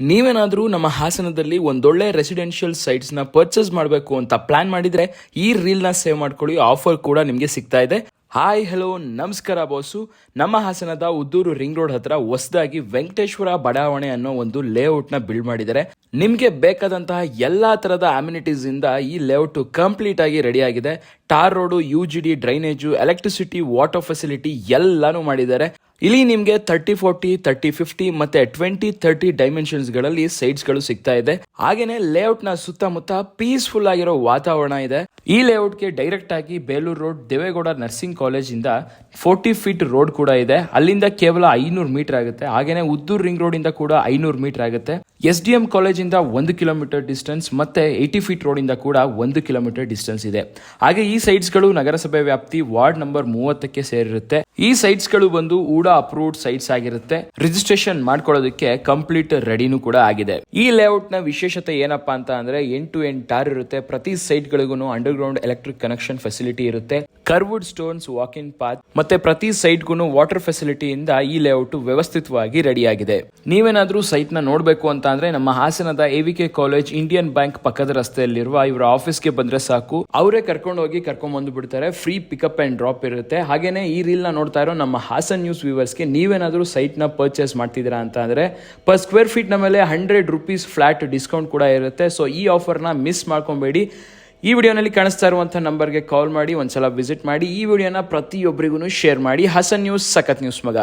ನೀವೇನಾದರೂ ನಮ್ಮ ಹಾಸನದಲ್ಲಿ ಒಂದೊಳ್ಳೆ ರೆಸಿಡೆನ್ಷಿಯಲ್ ಸೈಟ್ಸ್ನ ಪರ್ಚೇಸ್ ಮಾಡಬೇಕು ಅಂತ ಪ್ಲಾನ್ ಮಾಡಿದರೆ ಈ ರೀಲ್ನ ಸೇವ್ ಮಾಡ್ಕೊಳ್ಳಿ ಆಫರ್ ಕೂಡ ನಿಮಗೆ ಸಿಗ್ತಾ ಇದೆ. ಹಾಯ್ ಹಲೋ ನಮಸ್ಕಾರ ಬಾಸು ನಮ್ಮ ಹಾಸನದ ಉದ್ದೂರು ರಿಂಗ್ ರೋಡ್ ಹತ್ರ ಹೊಸದಾಗಿ ವೆಂಕಟೇಶ್ವರ ಬಡಾವಣೆ ಅನ್ನೋ ಒಂದು ಲೇಔಟ್ನ ಬಿಲ್ಡ್ ಮಾಡಿದ್ದಾರೆ. ನಿಮಗೆ ಬೇಕಾದಂತಹ ಎಲ್ಲಾ ತರದ ಅಮ್ಯುನಿಟೀಸ್ ಇಂದ ಈ ಲೇಔಟ್ ಕಂಪ್ಲೀಟ್ ಆಗಿ ರೆಡಿ ಆಗಿದೆ. Tar road U G D drainage electricity water facility ಎಲ್ಲಾನು ಮಾಡಿದ್ದಾರೆ. ಇಲ್ಲಿ ನಿಮಗೆ ತರ್ಟಿ ಫೋರ್ಟಿ ತರ್ಟಿ ಫಿಫ್ಟಿ ಮತ್ತೆ ಟ್ವೆಂಟಿ ತರ್ಟಿ ಡೈಮೆನ್ಷನ್ಸ್ಗಳಲ್ಲಿ ಸೈಟ್ಸ್ಗಳು ಸಿಗ್ತಾ ಇದೆ. ಹಾಗೇನೆ ಲೇಔಟ್ನ ಸುತ್ತಮುತ್ತ ಪೀಸ್ಫುಲ್ ಆಗಿರೋ ವಾತಾವರಣ ಇದೆ. ಈ ಲೇಔಟ್ಗೆ ಡೈರೆಕ್ಟ್ ಆಗಿ Belur road Devegowda nursing college ಇಂದ ಫೋರ್ಟಿ ಫೀಟ್ ರೋಡ್ ಕೂಡ ಇದೆ. ಅಲ್ಲಿಂದ ಕೇವಲ ಐನೂರು ಮೀಟರ್ ಆಗುತ್ತೆ. ಹಾಗೇನೆ ಉದ್ದೂರ್ ರಿಂಗ್ ರೋಡ್ ಇಂದ ಕೂಡ ಐನೂರು ಮೀಟರ್ ಆಗುತ್ತೆ. ಎಸ್ ಡಿ ಎಂ ಕಾಲೇಜ್ ಇಂದ ಒಂದು ಕಿಲೋಮೀಟರ್ ಡಿಸ್ಟೆನ್ಸ್ ಮತ್ತೆ ಏಯ್ಟಿ ಫೀಟ್ ರೋಡ್ ಇಂದ ಕೂಡ ಒಂದು ಕಿಲೋಮೀಟರ್ ಡಿಸ್ಟೆನ್ಸ್ ಇದೆ. ಹಾಗೆ ಈ ಸೈಟ್ಸ್ಗಳು ನಗರಸಭೆ ವ್ಯಾಪ್ತಿ ವಾರ್ಡ್ ನಂಬರ್ ಮೂವತ್ತಕ್ಕೆ ಸೇರಿರುತ್ತೆ. ಈ ಸೈಟ್ಸ್ಗಳು ಬಂದು ಊಡಾ ಅಪ್ರೂವ್ಡ್ ಸೈಟ್ಸ್ ಆಗಿರುತ್ತೆ. ರಿಜಿಸ್ಟ್ರೇಷನ್ ಮಾಡ್ಕೊಳ್ಳೋದಕ್ಕೆ ಕಂಪ್ಲೀಟ್ ರೆಡಿನೂ ಕೂಡ ಆಗಿದೆ. ಈ ಲೇಔಟ್ನ ವಿಶೇಷತೆ ಏನಪ್ಪಾ ಅಂತ ಅಂದ್ರೆ ಎಂಟು ಎಂಟು ಟಾರ್ ಇರುತ್ತೆ. ಪ್ರತಿ ಸೈಟ್ ಗಳಿಗೂ ಗ್ರೌಂಡ್ ಎಲೆಕ್ಟ್ರಿಕ್ ಕನೆಕ್ಷನ್ ಫೆಸಿಲಿಟಿ ಇರುತ್ತೆ. Curved stones walk in path ಮತ್ತೆ ಪ್ರತಿ ಸೈಟ್ಗೂ ವಾಟರ್ ಫೆಸಿಲಿಟಿಯಿಂದ ಈ ಲೇಔಟ್ ವ್ಯವಸ್ಥಿತವಾಗಿ ರೆಡಿ ಆಗಿದೆ ನೀವೇನಾದ್ರೂ ಸೈಟ್ನ ನೋಡಬೇಕು ಅಂತ ಅಂದ್ರೆ ನಮ್ಮ ಹಾಸನದ ಎವಿಕೆ ಕಾಲೇಜ್ ಇಂಡಿಯನ್ ಬ್ಯಾಂಕ್ ಪಕ್ಕದ ರಸ್ತೆಯಲ್ಲಿರುವ ಇವರ ಆಫೀಸ್ಗೆ ಬಂದ್ರೆ ಸಾಕು. ಅವರೇ ಕರ್ಕೊಂಡು ಹೋಗಿ ಕರ್ಕೊಂಡ್ ಬಂದು ಬಿಡ್ತಾರೆ. ಫ್ರೀ ಪಿಕಪ್ ಅಂಡ್ ಡ್ರಾಪ್ ಇರುತ್ತೆ. ಹಾಗೇನೆ ಈ ರೀಲ್ನ ನೋಡ್ತಾ ಇರೋ ನಮ್ಮ ಹಾಸನ್ ನ್ಯೂಸ್ ವ್ಯೂವರ್ಸ್ಗೆ ನೀವೇನಾದ್ರೂ ಸೈಟ್ನ ಪರ್ಚೇಸ್ ಮಾಡ್ತಿದ್ದೀರಾ ಅಂತ ಅಂದ್ರೆ ಪರ್ ಸ್ಕ್ವೇರ್ ಫೀಟ್ನ ಮೇಲೆ ಹಂಡ್ರೆಡ್ ರುಪೀಸ್ ಫ್ಲಾಟ್ ಡಿಸ್ಕೌಂಟ್ ಕೂಡ ಇರುತ್ತೆ. ಸೊ ಈ ಆಫರ್ನ ಮಿಸ್ ಮಾಡ್ಕೊಬೇಡಿ. ಈ ವಿಡಿಯೋನಲ್ಲಿ ಕಾಣಿಸ್ತಾ ಇರುವಂಥ ನಂಬರ್ಗೆ ಕಾಲ್ ಮಾಡಿ, ಒಂದ್ಸಲ ವಿಸಿಟ್ ಮಾಡಿ, ಈ ವಿಡಿಯೋನ ಪ್ರತಿಯೊಬ್ಬರಿಗೂ ಶೇರ್ ಮಾಡಿ. ಹಸನ್ ನ್ಯೂಸ್ ಸಖತ್ ನ್ಯೂಸ್ ಮಗ.